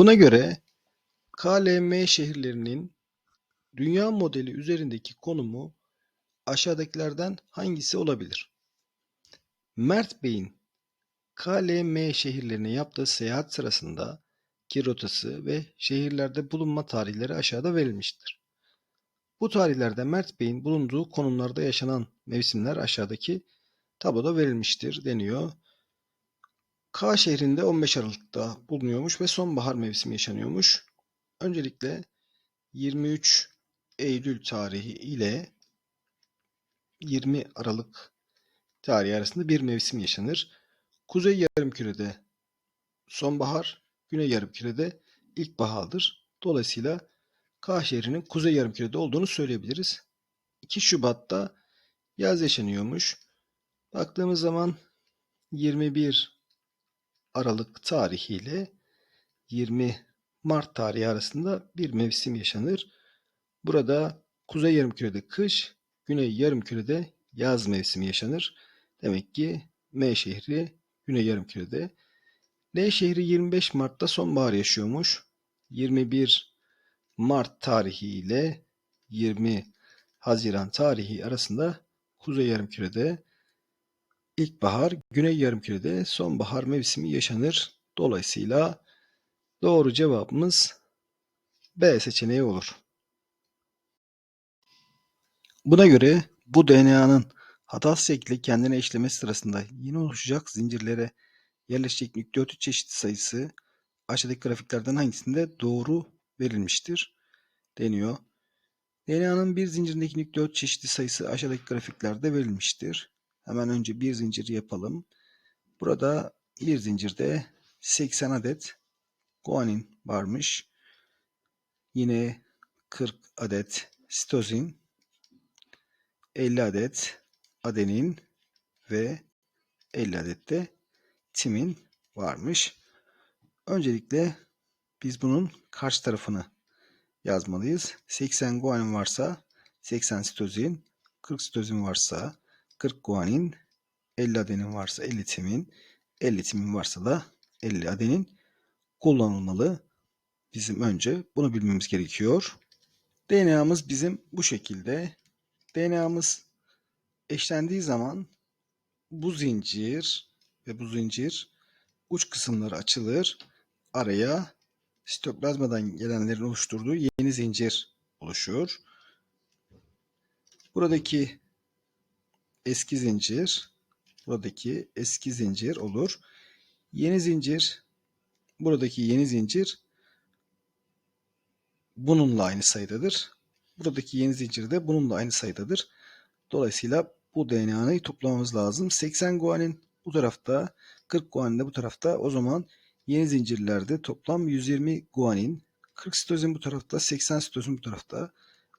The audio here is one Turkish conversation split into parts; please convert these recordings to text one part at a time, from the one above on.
Buna göre KLM şehirlerinin dünya modeli üzerindeki konumu aşağıdakilerden hangisi olabilir? Mert Bey'in KLM şehirlerine yaptığı seyahat sırasında ki rotası ve şehirlerde bulunma tarihleri aşağıda verilmiştir. Bu tarihlerde Mert Bey'in bulunduğu konumlarda yaşanan mevsimler aşağıdaki tabloda verilmiştir deniyor. K şehrinde 15 Aralık'ta bulunuyormuş ve sonbahar mevsimi yaşanıyormuş. Öncelikle 23 Eylül tarihi ile 20 Aralık tarihi arasında bir mevsim yaşanır. Kuzey yarımkürede sonbahar, güney yarımkürede ilkbahardır. Dolayısıyla K şehrinin kuzey yarımkürede olduğunu söyleyebiliriz. 2 Şubat'ta yaz yaşanıyormuş. Baktığımız zaman 21 Aralık tarihiyle 20 Mart tarihi arasında bir mevsim yaşanır. Burada kuzey yarımkürede kış, güney yarımkürede yaz mevsimi yaşanır. Demek ki M şehri güney yarımkürede. L şehri 25 Mart'ta sonbahar yaşıyormuş. 21 Mart tarihi ile 20 Haziran tarihi arasında kuzey yarımkürede ilkbahar, güney yarımkürede sonbahar mevsimi yaşanır. Dolayısıyla doğru cevabımız B seçeneği olur. Buna göre bu DNA'nın hatasız şekilde kendine işlemesi sırasında yeni oluşacak zincirlere yerleşecek nükleotit çeşidi sayısı aşağıdaki grafiklerden hangisinde doğru verilmiştir deniyor. DNA'nın bir zincirindeki nükleotit çeşidi sayısı aşağıdaki grafiklerde verilmiştir. Hemen önce bir zincir yapalım. Burada bir zincirde 80 adet guanin varmış. Yine 40 adet sitozin, 50 adet adenin ve 50 adet de timin varmış. Öncelikle biz bunun karşı tarafını yazmalıyız. 80 guanin varsa 80 sitozin, 40 sitozin varsa 40 guanin, 50 adenin varsa 50 timin, 50 timin varsa da 50 adenin kullanılmalı. Bizim önce bunu bilmemiz gerekiyor. DNA'mız bizim bu şekilde. DNA'mız eşlendiği zaman bu zincir ve bu zincir uç kısımları açılır. Araya sitoplazmadan gelenlerin oluşturduğu yeni zincir oluşuyor. Buradaki eski zincir, buradaki eski zincir olur. Yeni zincir, buradaki yeni zincir bununla aynı sayıdadır. Buradaki yeni zincir de bununla aynı sayıdadır. Dolayısıyla bu DNA'yı toplamamız lazım. 80 guanin bu tarafta, 40 guanin de bu tarafta. O zaman yeni zincirlerde toplam 120 guanin, 40 sitozin bu tarafta, 80 sitozin bu tarafta.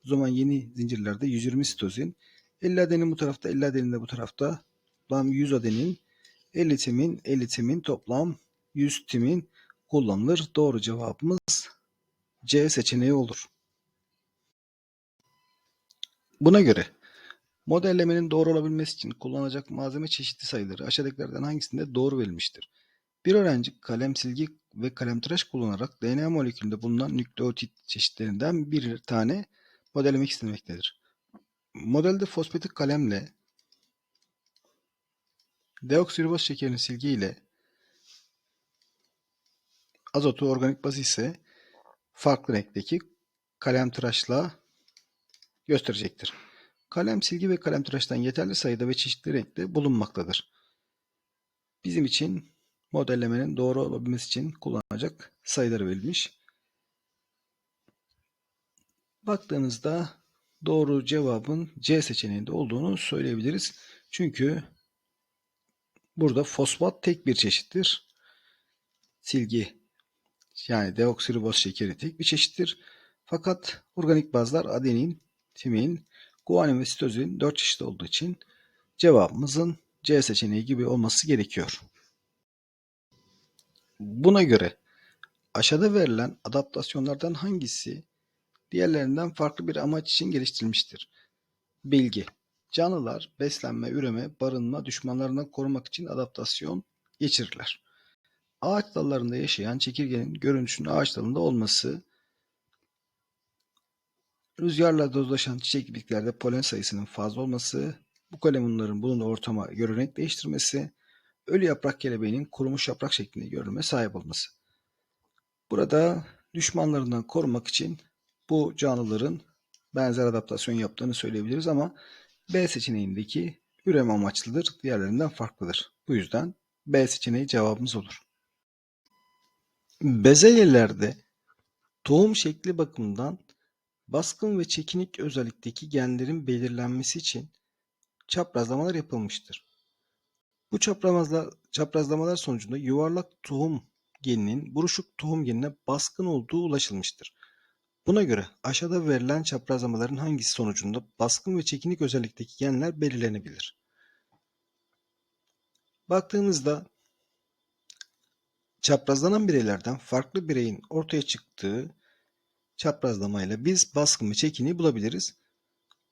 O zaman yeni zincirlerde 120 sitozin, 50 adenin bu tarafta, 50 adenin de bu tarafta. Toplam 100 adenin, 50 timin, 50 timin toplam 100 timin kullanılır. Doğru cevabımız C seçeneği olur. Buna göre modellemenin doğru olabilmesi için kullanılacak malzeme çeşitli sayıları aşağıdakilerden hangisinde doğru verilmiştir? Bir öğrenci kalem silgi ve kalemtıraş kullanarak DNA molekülünde bulunan nükleotit çeşitlerinden bir tane modellemek istemektedir. Modelde fosfatik kalemle deoksiriboz şekerini silgi ile azotu organik bazı ise farklı renkteki kalem tıraşla gösterecektir. Kalem silgi ve kalem tıraştan yeterli sayıda ve çeşitli renkte bulunmaktadır. Bizim için modellemenin doğru olabilmesi için kullanılacak sayıları verilmiş. Baktığımızda doğru cevabın C seçeneğinde olduğunu söyleyebiliriz. Çünkü burada fosfat tek bir çeşittir. Silgi yani deoksiriboz şekeri tek bir çeşittir. Fakat organik bazlar adenin, timin, guanin ve sitozin dört çeşit olduğu için cevabımızın C seçeneği gibi olması gerekiyor. Buna göre aşağıda verilen adaptasyonlardan hangisi diğerlerinden farklı bir amaç için geliştirilmiştir? Bilgi. Canlılar beslenme, üreme, barınma, düşmanlarından korumak için adaptasyon geçirirler. ağaç dallarında yaşayan çekirgenin görünüşünün ağaç dalında olması, rüzgarla dozlaşan çiçek bitkilerde polen sayısının fazla olması, bu kalemunların bulunduğu ortama göre renk değiştirmesi, ölü yaprak kelebeğinin kurumuş yaprak şeklinde görünüme sahip olması. Burada düşmanlarından korumak için bu canlıların benzer adaptasyon yaptığını söyleyebiliriz ama B seçeneğindeki üreme amaçlıdır, diğerlerinden farklıdır. Bu yüzden B seçeneği cevabımız olur. Bezelyelerde tohum şekli bakımından baskın ve çekinik özellikteki genlerin belirlenmesi için çaprazlamalar yapılmıştır. Bu çaprazlamalar, sonucunda yuvarlak tohum geninin buruşuk tohum genine baskın olduğu ulaşılmıştır. Buna göre aşağıda verilen çaprazlamaların hangisi sonucunda baskın ve çekinik özellikteki genler belirlenebilir? Baktığımızda çaprazlanan bireylerden farklı bireyin ortaya çıktığı çaprazlamayla biz baskın ve çekiniği bulabiliriz.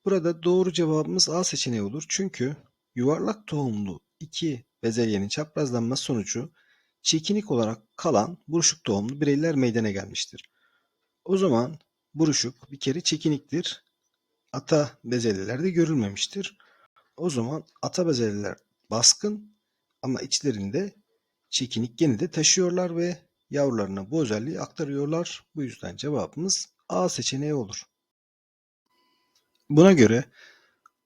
Burada doğru cevabımız A seçeneği olur. Çünkü yuvarlak tohumlu iki bezelyenin çaprazlanması sonucu çekinik olarak kalan buruşuk tohumlu bireyler meydana gelmiştir. O zaman buruşuk bir kere çekiniktir. Ata bezelyelerde görülmemiştir. O zaman ata bezelyeler baskın ama içlerinde çekinik geni de taşıyorlar ve yavrularına bu özelliği aktarıyorlar. Bu yüzden cevabımız A seçeneği olur. Buna göre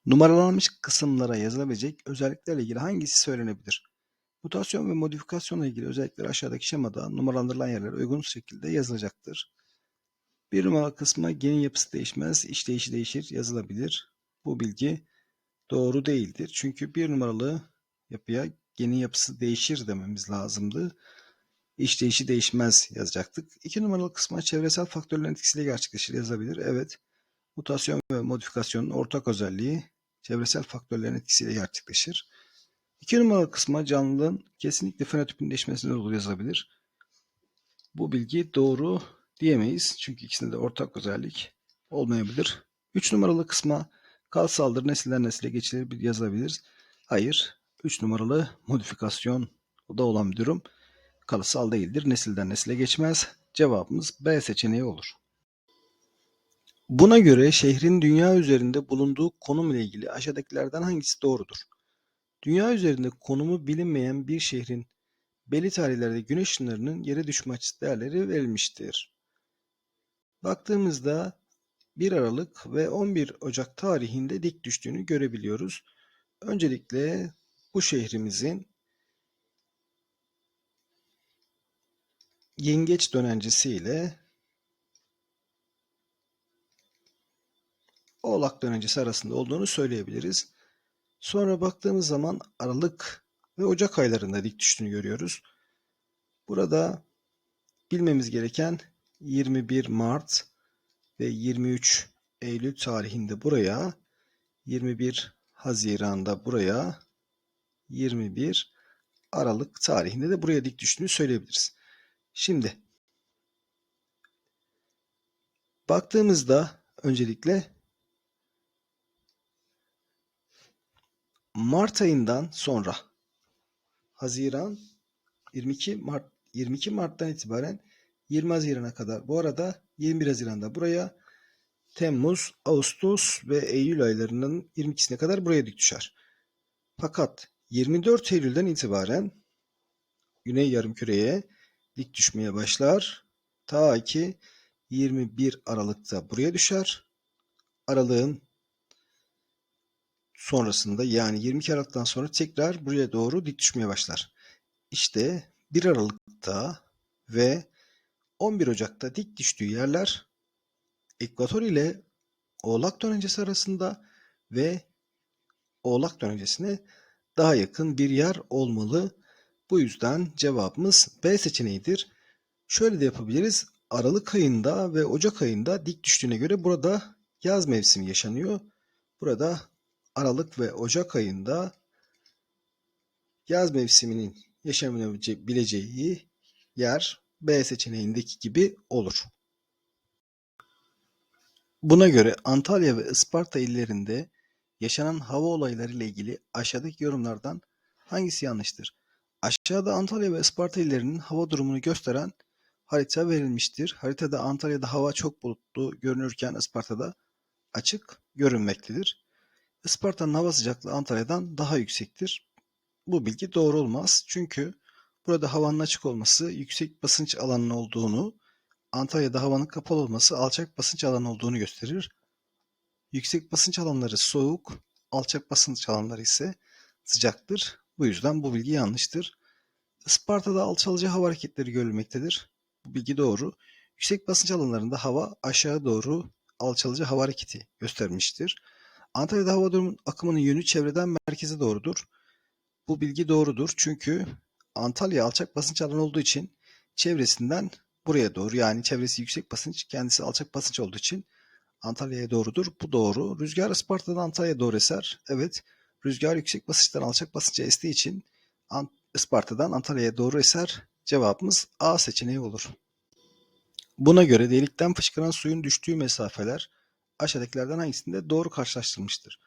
numaralanmış kısımlara yazılabilecek özelliklerle ilgili hangisi söylenebilir? Mutasyon ve modifikasyonla ilgili özellikler aşağıdaki şemada numaralandırılan yerlere uygun şekilde yazılacaktır. Bir numaralı kısma genin yapısı değişmez, işleyişi değişir yazılabilir. Bu bilgi doğru değildir. Çünkü bir numaralı yapıya genin yapısı değişir dememiz lazımdı. İşleyişi değişmez yazacaktık. İki numaralı kısma çevresel faktörlerin etkisiyle gerçekleşir yazabilir. Evet, mutasyon ve modifikasyonun ortak özelliği çevresel faktörlerin etkisiyle gerçekleşir. İki numaralı kısma canlılığın kesinlikle fenotipin değişmesine olur yazılabilir. Bu bilgi doğru diyemeyiz. Çünkü ikisinde de ortak özellik olmayabilir. Üç numaralı kısma kal saldır nesilden nesile geçilir yazılabilir. Hayır. Üç numaralı modifikasyon da olan bir durum. Kalıtsal değildir. Nesilden nesile geçmez. Cevabımız B seçeneği olur. Buna göre şehrin dünya üzerinde bulunduğu konum ile ilgili aşağıdakilerden hangisi doğrudur? Dünya üzerinde konumu bilinmeyen bir şehrin belli tarihlerde güneş ışınlarının yere düşme açısı değerleri verilmiştir. Baktığımızda 1 Aralık ve 11 Ocak tarihinde dik düştüğünü görebiliyoruz. Öncelikle bu şehrimizin yengeç dönencesi ile Oğlak dönencesi arasında olduğunu söyleyebiliriz. Sonra baktığımız zaman Aralık ve Ocak aylarında dik düştüğünü görüyoruz. Burada bilmemiz gereken 21 Mart ve 23 Eylül tarihinde buraya, 21 Haziran'da buraya, 21 Aralık tarihinde de buraya dik düştüğünü söyleyebiliriz. Şimdi baktığımızda öncelikle Mart ayından sonra Haziran 22 Mart 22 Mart'tan itibaren 20 Haziran'a kadar. Bu arada 21 Haziran'da buraya Temmuz, Ağustos ve Eylül aylarının 22'sine kadar buraya dik düşer. Fakat 24 Eylül'den itibaren Güney Yarımküre'ye dik düşmeye başlar. Ta ki 21 Aralık'ta buraya düşer. Aralığın sonrasında yani 22 Aralık'tan sonra tekrar buraya doğru dik düşmeye başlar. İşte 1 Aralık'ta ve 11 Ocak'ta dik düştüğü yerler ekvator ile Oğlak dönencesi arasında ve Oğlak dönencesine daha yakın bir yer olmalı. Bu yüzden cevabımız B seçeneğidir. Şöyle de yapabiliriz. Aralık ayında ve Ocak ayında dik düştüğüne göre burada yaz mevsimi yaşanıyor. Burada Aralık ve Ocak ayında yaz mevsiminin yaşanabileceği yer B seçeneğindeki gibi olur. Buna göre Antalya ve Isparta illerinde yaşanan hava olayları ile ilgili aşağıdaki yorumlardan hangisi yanlıştır? Aşağıda Antalya ve Isparta illerinin hava durumunu gösteren harita verilmiştir. Haritada Antalya'da hava çok bulutlu görünürken Isparta'da açık görünmektedir. Isparta'nın hava sıcaklığı Antalya'dan daha yüksektir. Bu bilgi doğru olmaz. Çünkü burada havanın açık olması yüksek basınç alanının olduğunu, Antalya'da havanın kapalı olması alçak basınç alanı olduğunu gösterir. Yüksek basınç alanları soğuk, alçak basınç alanları ise sıcaktır. Bu yüzden bu bilgi yanlıştır. Isparta'da alçalıcı hava hareketleri görülmektedir. Bu bilgi doğru. Yüksek basınç alanlarında hava aşağı doğru alçalıcı hava hareketi göstermiştir. Antalya'da hava durumunun akımının yönü çevreden merkeze doğrudur. Bu bilgi doğrudur çünkü Antalya alçak basınç alanı olduğu için çevresinden buraya doğru yani çevresi yüksek basınç kendisi alçak basınç olduğu için Antalya'ya doğrudur. Bu doğru. Rüzgar Isparta'dan Antalya'ya doğru eser. Evet. Rüzgar yüksek basınçtan alçak basınca estiği için Isparta'dan Antalya'ya doğru eser. Cevabımız A seçeneği olur. Buna göre delikten fışkıran suyun düştüğü mesafeler aşağıdakilerden hangisinde doğru karşılaştırılmıştır?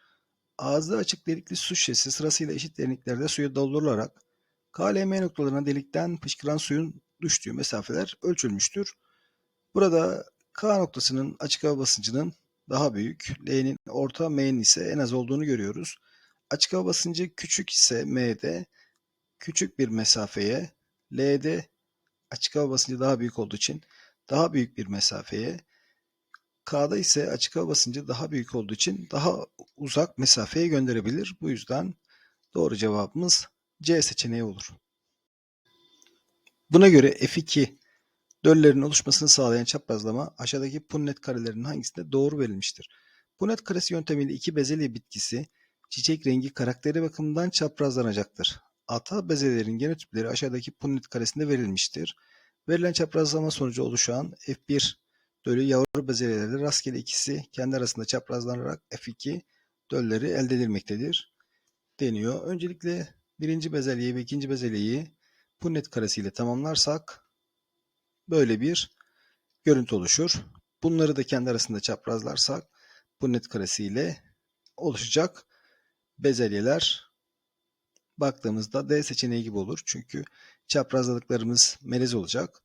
Ağzı açık delikli su şişesi sırasıyla eşit derinliklerde suya doldurularak K, L, M noktalarına delikten fışkıran suyun düştüğü mesafeler ölçülmüştür. Burada K noktasının açık hava basıncının daha büyük, L'nin orta, M'nin ise en az olduğunu görüyoruz. Açık hava basıncı küçük ise M'de küçük bir mesafeye, L'de açık hava basıncı daha büyük olduğu için daha büyük bir mesafeye, K'da ise açık hava basıncı daha büyük olduğu için daha uzak mesafeye gönderebilir. Bu yüzden doğru cevabımız C seçeneği olur. Buna göre F2 döllerin oluşmasını sağlayan çaprazlama aşağıdaki punnet karelerinin hangisinde doğru verilmiştir? Punnet karesi yöntemiyle iki bezelye bitkisi çiçek rengi karakteri bakımından çaprazlanacaktır. Ata bezelyelerin genotipleri aşağıdaki punnet karesinde verilmiştir. Verilen çaprazlama sonucu oluşan F1 dölü yavru bezelyeleri rastgele ikisi kendi arasında çaprazlanarak F2 dölleri elde edilmektedir deniyor. Öncelikle birinci bezelyeyi ve ikinci bezelyeyi punnet karesiyle tamamlarsak böyle bir görüntü oluşur. Bunları da kendi arasında çaprazlarsak punnet karesiyle oluşacak bezelyeler baktığımızda D seçeneği gibi olur. Çünkü çaprazladıklarımız melez olacak.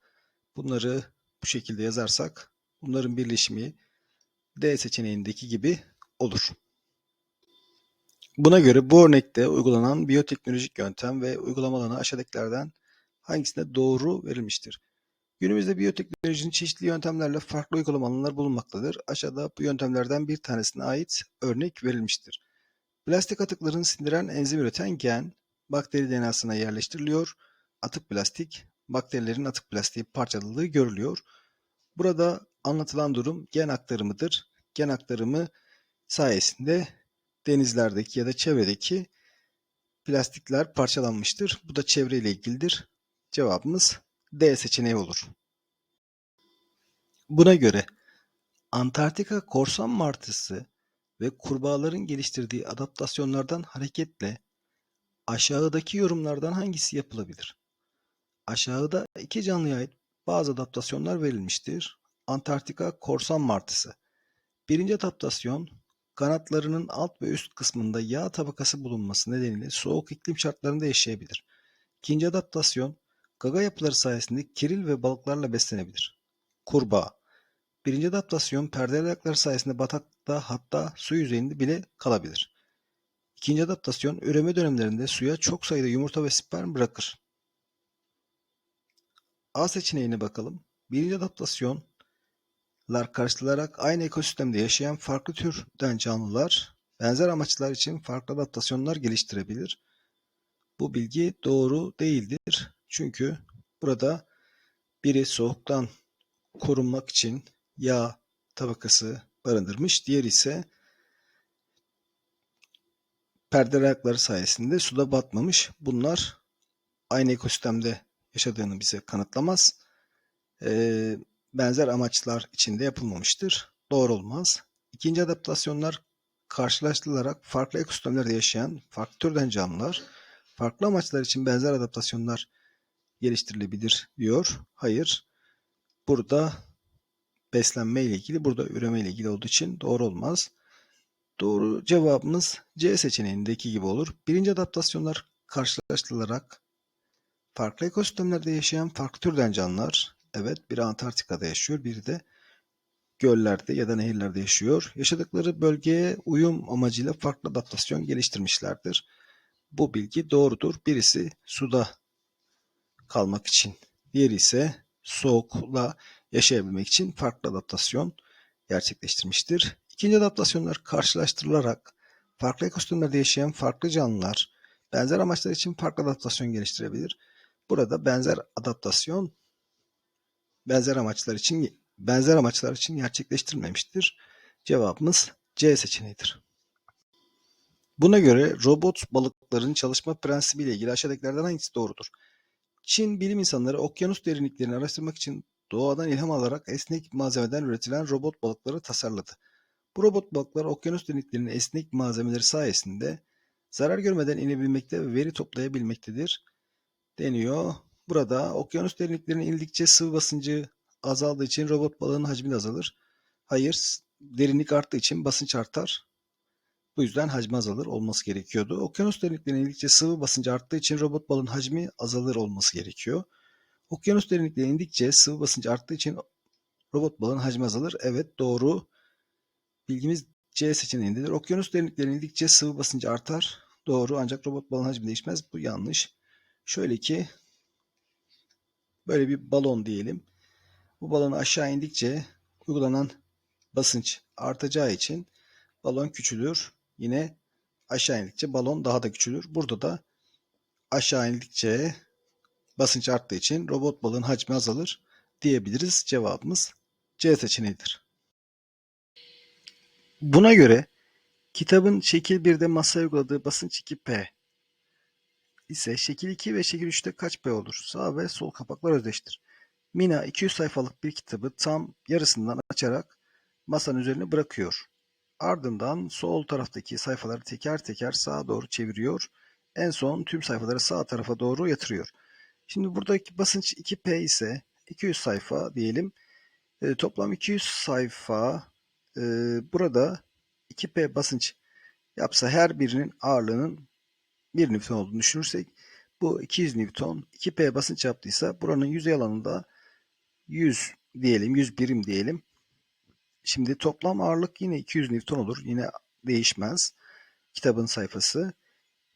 Bunları bu şekilde yazarsak bunların birleşimi D seçeneğindeki gibi olur. Buna göre bu örnekte uygulanan biyoteknolojik yöntem ve uygulama alanı aşağıdakilerden hangisinde doğru verilmiştir? Günümüzde biyoteknolojinin çeşitli yöntemlerle farklı uygulama alanları bulunmaktadır. Aşağıda bu yöntemlerden bir tanesine ait örnek verilmiştir. Plastik atıklarını sindiren enzim üreten gen, bakteri DNA'sına yerleştiriliyor. Atık plastik, bakterilerin atık plastiği parçaladığı görülüyor. Burada anlatılan durum gen aktarımıdır. Gen aktarımı sayesinde denizlerdeki ya da çevredeki plastikler parçalanmıştır. Bu da çevreyle ilgilidir. Cevabımız D seçeneği olur. Buna göre Antarktika korsan martısı ve kurbağaların geliştirdiği adaptasyonlardan hareketle aşağıdaki yorumlardan hangisi yapılabilir? Aşağıda iki canlıya ait bazı adaptasyonlar verilmiştir. Antarktika korsan martısı. Birinci adaptasyon, kanatlarının alt ve üst kısmında yağ tabakası bulunması nedeniyle soğuk iklim şartlarında yaşayabilir. İkinci adaptasyon, gaga yapıları sayesinde kiril ve balıklarla beslenebilir. Kurbağa. Birinci adaptasyon perdeli ayakları sayesinde batakta hatta su yüzeyinde bile kalabilir. İkinci adaptasyon üreme dönemlerinde suya çok sayıda yumurta ve sperm bırakır. A seçeneğine bakalım. Birinci adaptasyonlar karşılayarak aynı ekosistemde yaşayan farklı türden canlılar benzer amaçlar için farklı adaptasyonlar geliştirebilir. Bu bilgi doğru değildir. Çünkü burada biri soğuktan korunmak için yağ tabakası barındırmış. Diğeri ise perdeli ayakları sayesinde suda batmamış. Bunlar aynı ekosistemde yaşadığını bize kanıtlamaz. Ee, benzer amaçlar içinde yapılmamıştır. Doğru olmaz. İkinci adaptasyonlar karşılaştırılarak farklı ekosistemlerde yaşayan farklı türden canlılar farklı amaçlar için benzer adaptasyonlar geliştirilebilir diyor. Hayır. Burada beslenme ile ilgili, burada üreme ile ilgili olduğu için doğru olmaz. Doğru cevabımız C seçeneğindeki gibi olur. Birinci adaptasyonlar karşılaştırılarak Farklı ekosistemlerde yaşayan farklı türden canlılar. Evet, biri Antarktika'da yaşıyor, biri de göllerde ya da nehirlerde yaşıyor. Yaşadıkları bölgeye uyum amacıyla farklı adaptasyon geliştirmişlerdir. Bu bilgi doğrudur. Birisi suda kalmak için, diğeri ise soğukla yaşayabilmek için farklı adaptasyon gerçekleştirmiştir. İkinci adaptasyonlar karşılaştırılarak farklı ekosistemlerde yaşayan farklı canlılar benzer amaçlar için farklı adaptasyon geliştirebilir. Burada benzer adaptasyon benzer amaçlar için benzer amaçlar için gerçekleştirilmemiştir. Cevabımız C seçeneğidir. Buna göre robot balıkların çalışma prensibi ile ilgili aşağıdakilerden hangisi doğrudur? Çin bilim insanları okyanus derinliklerini araştırmak için doğadan ilham alarak esnek malzemeden üretilen robot balıkları tasarladı. Bu robot balıklar okyanus derinliklerinin esnek malzemeleri sayesinde zarar görmeden inebilmekte ve veri toplayabilmektedir deniyor. Burada okyanus derinliklerine indikçe sıvı basıncı azaldığı için robot balığının hacmi de azalır. Hayır, derinlik arttığı için basınç artar. Bu yüzden hacmi azalır olması gerekiyordu. Okyanus derinliklerine indikçe sıvı basıncı arttığı için robot balığın hacmi azalır olması gerekiyor. Okyanus derinliklerine indikçe sıvı basıncı arttığı için robot balığın hacmi azalır. Evet doğru. Bilgimiz C seçeneğindedir. Okyanus derinliklerine indikçe sıvı basıncı artar. Doğru ancak robot balığın hacmi değişmez. Bu yanlış. Şöyle ki böyle bir balon diyelim. Bu balon aşağı indikçe uygulanan basınç artacağı için balon küçülür. Yine aşağı indikçe balon daha da küçülür. Burada da aşağı indikçe basınç arttığı için robot balığın hacmi azalır diyebiliriz. Cevabımız C seçeneğidir. Buna göre kitabın şekil 1'de masaya uyguladığı basınç 2P ise şekil 2 ve şekil 3'te kaç P olur? Sağ ve sol kapaklar özdeştir. Mina 200 sayfalık bir kitabı tam yarısından açarak masanın üzerine bırakıyor. Ardından sol taraftaki sayfaları teker teker sağa doğru çeviriyor. En son tüm sayfaları sağ tarafa doğru yatırıyor. Şimdi buradaki basınç 2P ise 200 sayfa diyelim. E, toplam 200 sayfa e, burada 2P basınç yapsa her birinin ağırlığının 1 Newton olduğunu düşünürsek bu 200 Newton 2P basınç yaptıysa buranın yüzey alanında 100 diyelim 100 birim diyelim. Şimdi toplam ağırlık yine 200 Newton olur. Yine değişmez. Kitabın sayfası.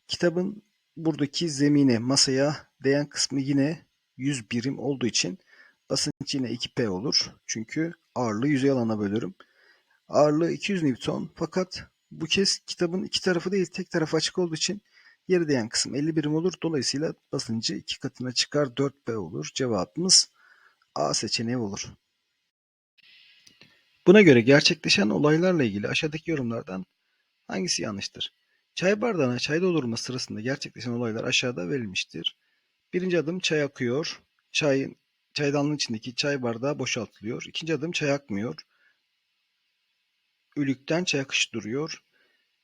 Kitabın buradaki zemine masaya değen kısmı yine 100 birim olduğu için basınç yine 2P olur. Çünkü ağırlığı yüzey alana bölürüm. Ağırlığı 200 Newton fakat bu kez kitabın iki tarafı değil tek tarafı açık olduğu için yere değen kısım 50 birim olur. Dolayısıyla basıncı iki katına çıkar 4P olur. Cevabımız A seçeneği olur. Buna göre gerçekleşen olaylarla ilgili aşağıdaki yorumlardan hangisi yanlıştır? Çay bardağına çay doldurma sırasında gerçekleşen olaylar aşağıda verilmiştir. Birinci adım çay akıyor. Çay, çaydanlığın içindeki çay bardağı boşaltılıyor. İkinci adım çay akmıyor. Ülükten çay akışı duruyor.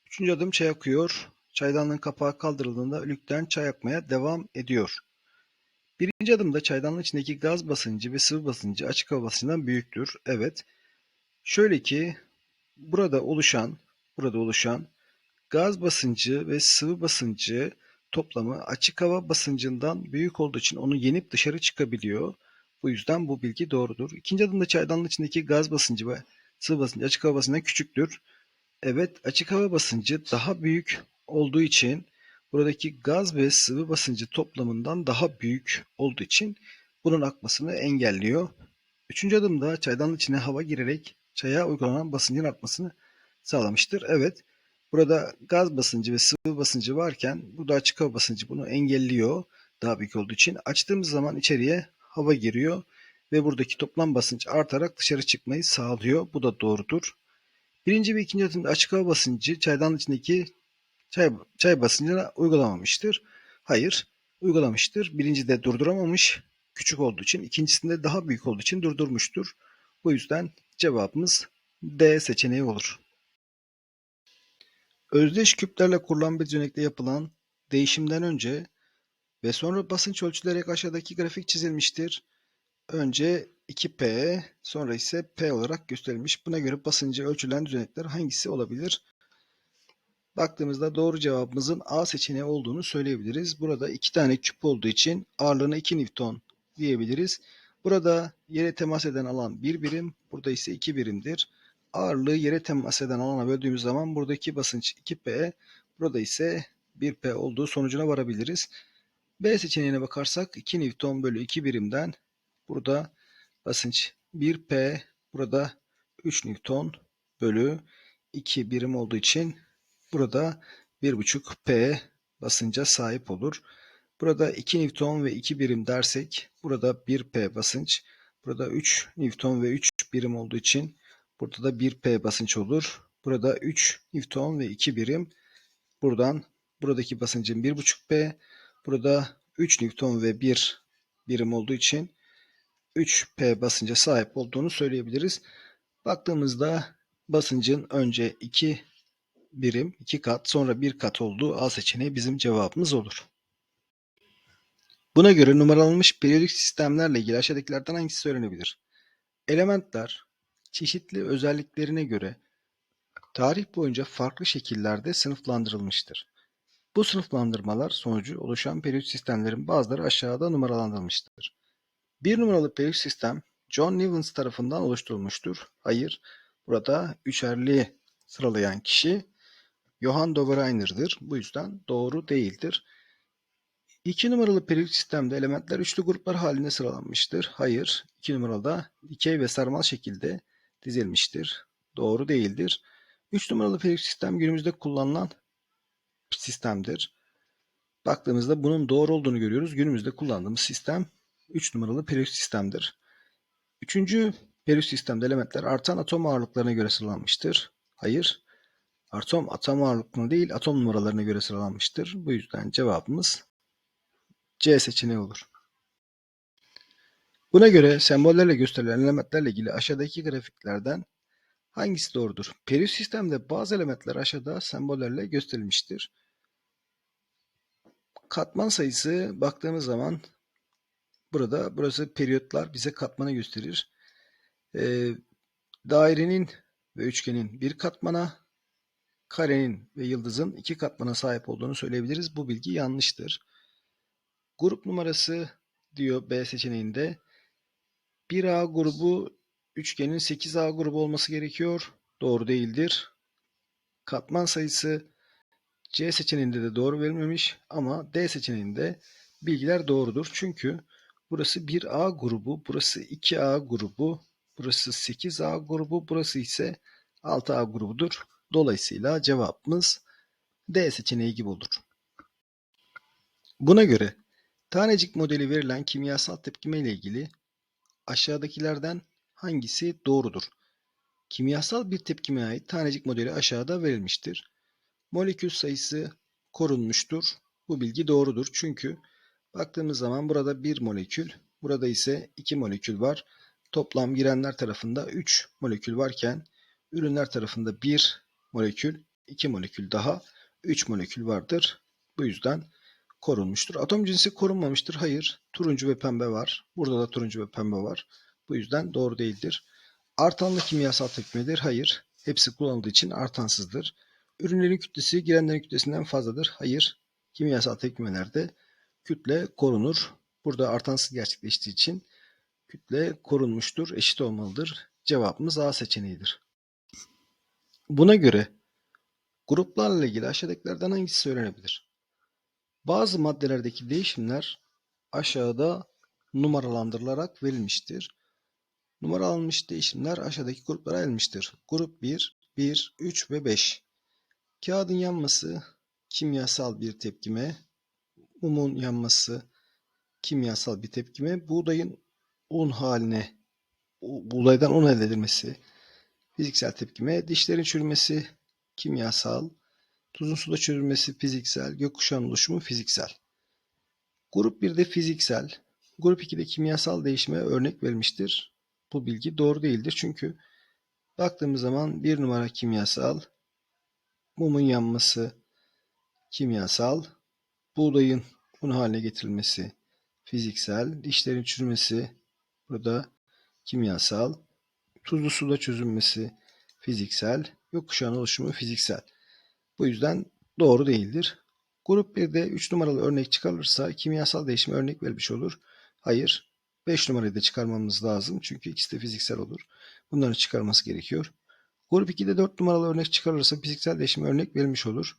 Üçüncü adım çay akıyor. Çaydanlığın kapağı kaldırıldığında ülükten çay akmaya devam ediyor. Birinci adımda çaydanlığın içindeki gaz basıncı ve sıvı basıncı açık hava basıncından büyüktür. Evet. Şöyle ki burada oluşan burada oluşan gaz basıncı ve sıvı basıncı toplamı açık hava basıncından büyük olduğu için onu yenip dışarı çıkabiliyor. Bu yüzden bu bilgi doğrudur. İkinci adımda çaydanlığın içindeki gaz basıncı ve sıvı basıncı açık hava basıncından küçüktür. Evet açık hava basıncı daha büyük olduğu için buradaki gaz ve sıvı basıncı toplamından daha büyük olduğu için bunun akmasını engelliyor. Üçüncü adımda çaydanlığın içine hava girerek çaya uygulanan basıncın artmasını sağlamıştır. Evet, burada gaz basıncı ve sıvı basıncı varken burada açık hava basıncı bunu engelliyor daha büyük olduğu için. Açtığımız zaman içeriye hava giriyor ve buradaki toplam basınç artarak dışarı çıkmayı sağlıyor. Bu da doğrudur. Birinci ve ikinci adımda açık hava basıncı çaydanlığın içindeki çay, çay basıncına uygulamamıştır. Hayır, uygulamıştır. Birinci de durduramamış küçük olduğu için, ikincisinde daha büyük olduğu için durdurmuştur. Bu yüzden cevabımız D seçeneği olur. Özdeş küplerle kurulan bir düzenekte yapılan değişimden önce ve sonra basınç ölçülerek aşağıdaki grafik çizilmiştir. Önce 2P, sonra ise P olarak gösterilmiş. Buna göre basıncı ölçülen düzenekler hangisi olabilir? Baktığımızda doğru cevabımızın A seçeneği olduğunu söyleyebiliriz. Burada iki tane küp olduğu için ağırlığına 2 Newton diyebiliriz. Burada yere temas eden alan 1 birim, burada ise 2 birimdir. Ağırlığı yere temas eden alana böldüğümüz zaman buradaki basınç 2P, burada ise 1P olduğu sonucuna varabiliriz. B seçeneğine bakarsak 2 Newton bölü 2 birimden burada basınç 1P, burada 3 Newton bölü 2 birim olduğu için burada 1,5 P basınca sahip olur. Burada 2 Newton ve 2 birim dersek burada 1 P basınç. Burada 3 Newton ve 3 birim olduğu için burada da 1 P basınç olur. Burada 3 Newton ve 2 birim. Buradan buradaki basıncın 1,5 P. Burada 3 Newton ve 1 birim olduğu için 3 P basınca sahip olduğunu söyleyebiliriz. Baktığımızda basıncın önce 2 birim, 2 kat, sonra 1 kat olduğu A seçeneği bizim cevabımız olur. Buna göre numaralanmış periyodik sistemlerle ilgili aşağıdakilerden hangisi söylenebilir? Elementler çeşitli özelliklerine göre tarih boyunca farklı şekillerde sınıflandırılmıştır. Bu sınıflandırmalar sonucu oluşan periyodik sistemlerin bazıları aşağıda numaralandırılmıştır. Bir numaralı periyodik sistem John Newlands tarafından oluşturulmuştur. Hayır, burada üçerli sıralayan kişi Johann Dobereiner'dır. Bu yüzden doğru değildir. İki numaralı periyodik sistemde elementler üçlü gruplar halinde sıralanmıştır. Hayır, iki numarada dikey ve sarmal şekilde dizilmiştir. Doğru değildir. Üç numaralı periyodik sistem günümüzde kullanılan sistemdir. Baktığımızda bunun doğru olduğunu görüyoruz. Günümüzde kullandığımız sistem 3 numaralı periyodik sistemdir. Üçüncü periyodik sistemde elementler artan atom ağırlıklarına göre sıralanmıştır. Hayır, atom atom ağırlıklarına değil atom numaralarına göre sıralanmıştır. Bu yüzden cevabımız C seçeneği olur. Buna göre sembollerle gösterilen elementlerle ilgili aşağıdaki grafiklerden hangisi doğrudur? Periyodik sistemde bazı elementler aşağıda sembollerle gösterilmiştir. Katman sayısı baktığımız zaman burada burası periyotlar bize katmanı gösterir. Ee, dairenin ve üçgenin bir katmana, karenin ve yıldızın iki katmana sahip olduğunu söyleyebiliriz. Bu bilgi yanlıştır. Grup numarası diyor B seçeneğinde. 1A grubu üçgenin 8A grubu olması gerekiyor. Doğru değildir. Katman sayısı C seçeneğinde de doğru verilmemiş ama D seçeneğinde bilgiler doğrudur. Çünkü burası 1A grubu, burası 2A grubu, burası 8A grubu, burası ise 6A grubudur. Dolayısıyla cevabımız D seçeneği gibi olur. Buna göre tanecik modeli verilen kimyasal tepkime ile ilgili aşağıdakilerden hangisi doğrudur? Kimyasal bir tepkime ait tanecik modeli aşağıda verilmiştir. Molekül sayısı korunmuştur. Bu bilgi doğrudur. Çünkü baktığımız zaman burada bir molekül, burada ise iki molekül var. Toplam girenler tarafında 3 molekül varken ürünler tarafında 1 molekül, 2 molekül daha 3 molekül vardır. Bu yüzden korunmuştur. Atom cinsi korunmamıştır. Hayır. Turuncu ve pembe var. Burada da turuncu ve pembe var. Bu yüzden doğru değildir. Artanlı kimyasal tepkimedir. Hayır. Hepsi kullanıldığı için artansızdır. Ürünlerin kütlesi girenlerin kütlesinden fazladır. Hayır. Kimyasal tepkimelerde kütle korunur. Burada artansız gerçekleştiği için kütle korunmuştur. Eşit olmalıdır. Cevabımız A seçeneğidir. Buna göre gruplarla ilgili aşağıdakilerden hangisi söylenebilir? Bazı maddelerdeki değişimler aşağıda numaralandırılarak verilmiştir. Numaralanmış değişimler aşağıdaki gruplara ayrılmıştır. Grup 1, 1, 3 ve 5. Kağıdın yanması kimyasal bir tepkime, mumun yanması kimyasal bir tepkime, buğdayın un haline, buğdaydan un elde edilmesi fiziksel tepkime, dişlerin çürümesi kimyasal, tuzun suda çözülmesi fiziksel, gökkuşağının oluşumu fiziksel. Grup 1'de fiziksel, grup 2'de kimyasal değişime örnek verilmiştir. Bu bilgi doğru değildir çünkü baktığımız zaman bir numara kimyasal, mumun yanması kimyasal, buğdayın un haline getirilmesi fiziksel, dişlerin çürümesi burada kimyasal, tuzlu suda çözülmesi fiziksel, gökkuşağının oluşumu fiziksel. Bu yüzden doğru değildir. Grup 1'de 3 numaralı örnek çıkarılırsa kimyasal değişime örnek vermiş olur. Hayır. 5 numarayı da çıkarmamız lazım. Çünkü ikisi de fiziksel olur. Bunları çıkarması gerekiyor. Grup 2'de 4 numaralı örnek çıkarılırsa fiziksel değişime örnek verilmiş olur.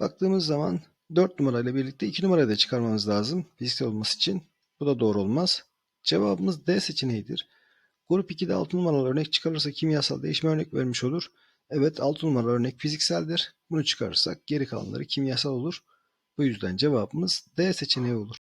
Baktığımız zaman 4 numarayla birlikte 2 numarayı da çıkarmamız lazım fiziksel olması için. Bu da doğru olmaz. Cevabımız D seçeneğidir. Grup 2'de 6 numaralı örnek çıkarılırsa kimyasal değişime örnek vermiş olur. Evet 6 numaralı örnek fizikseldir. Bunu çıkarırsak geri kalanları kimyasal olur. Bu yüzden cevabımız D seçeneği olur.